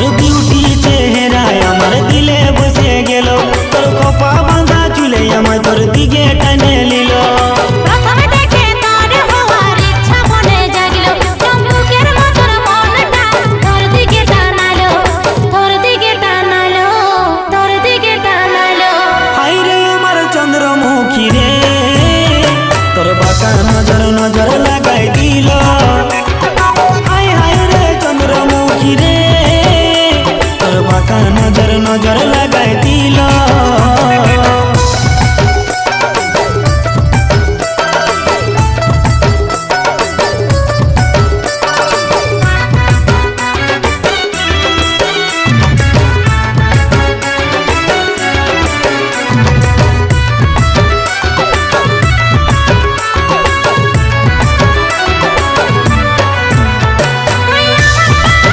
তোর বিউটি চেহারায় আমার দিলে বসে গেল। তোর কপা বাঁধা চুলে আমার তোর দিকে টানে बहती